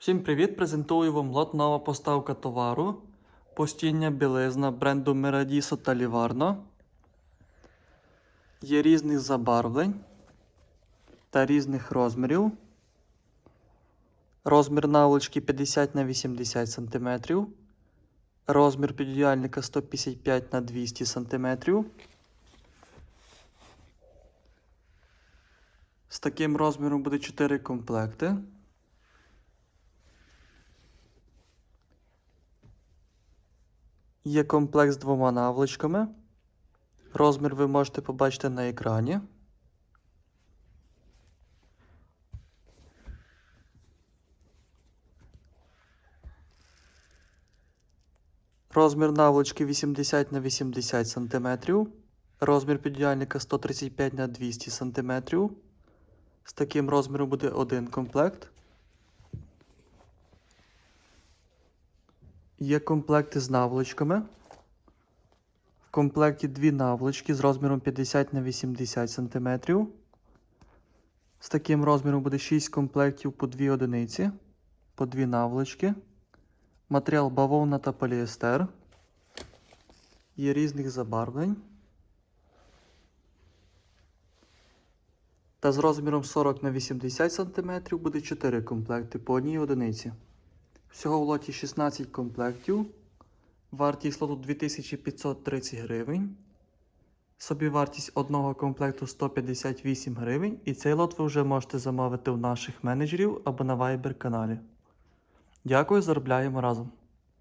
Всім привіт! Презентую вам лот нова поставка товару. Постільня білизна бренду Meradiso та Livarno. Є різних забарвлень та різних розмірів. Розмір наволочки 50 на 80 см. Розмір піддіяльника 155 на 200 см. З таким розміром буде 4 комплекти. Є комплект з двома наволочками. Розмір ви можете побачити на екрані. Розмір наволочки 80 на 80 см. Розмір піддіяльника 135 на 200 см. З таким розміром буде один комплект. Є комплекти з наволочками. В комплекті дві наволочки з розміром 50 на 80 см. З таким розміром буде 6 комплектів по 2 одиниці, по 2 наволочки. Матеріал бавовна та поліестер. Є різних забарвлень. Та з розміром 40 на 80 см буде 4 комплекти по одній одиниці. Всього в лоті 16 комплектів. Вартість лоту 2530 гривень. Собівартість одного комплекту 158 гривень. І цей лот ви вже можете замовити у наших менеджерів або на Viber каналі. Дякую, заробляємо разом.